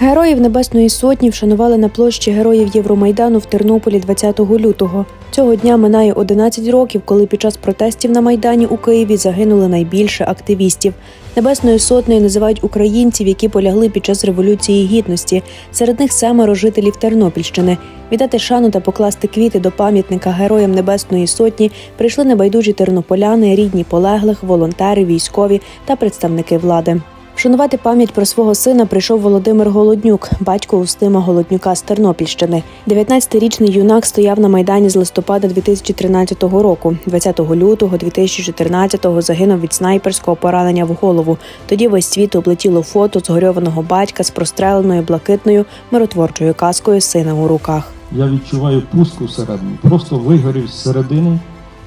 Героїв Небесної Сотні вшанували на площі Героїв Євромайдану в Тернополі 20 лютого. Цього дня минає 11 років, коли під час протестів на Майдані у Києві загинули найбільше активістів. Небесною сотнею називають українців, які полягли під час революції гідності. Серед них семеро жителів Тернопільщини. Віддати шану та покласти квіти до пам'ятника героям Небесної Сотні прийшли небайдужі тернополяни, рідні полеглих, волонтери, військові та представники влади. Вшанувати пам'ять про свого сина прийшов Володимир Голоднюк, батько Устима Голоднюка з Тернопільщини. 19-річний юнак стояв на майдані з листопада 2013 року. 20 лютого 2014-го загинув від снайперського поранення в голову. Тоді весь світ облетіло фото згорьованого батька з простреленою блакитною миротворчою каскою сина у руках. Я відчуваю пустку всередині. Просто вигорів зсередини,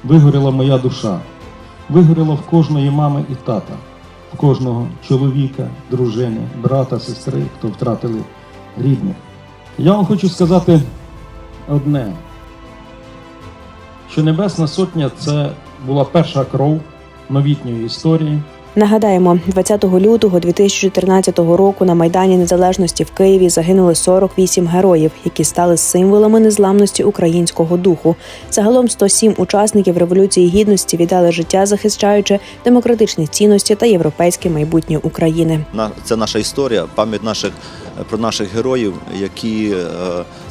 вигоріла моя душа. Вигоріла в кожної мами і тата, кожного чоловіка, дружини, брата, сестри, хто втратили рідних. Я вам хочу сказати одне, що Небесна Сотня це була перша кров новітньої історії. Нагадаємо, 20 лютого 2014 року на майдані Незалежності в Києві загинули 48 героїв, які стали символами незламності українського духу. Загалом 107 учасників революції гідності віддали життя, захищаючи демократичні цінності та європейське майбутнє України. Це наша історія, пам'ять наших про наших героїв, які е,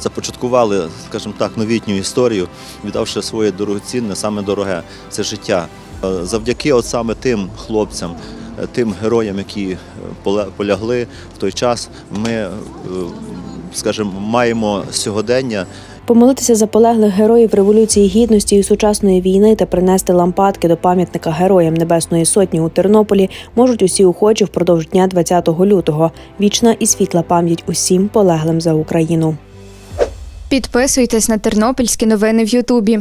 започаткували, скажімо так, новітню історію, віддавши своє дорогоцінне, саме дороге це життя. Завдяки от саме тим хлопцям, е, тим героям, які е, полягли в той час, ми, е, скажімо, маємо сьогодення Помолитися за полеглих героїв революції гідності і сучасної війни та принести лампадки до пам'ятника героям Небесної Сотні у Тернополі можуть усі охочі впродовж дня 20 лютого. Вічна і світла пам'ять усім полеглим за Україну. Підписуйтесь на тернопільські новини в Ютубі.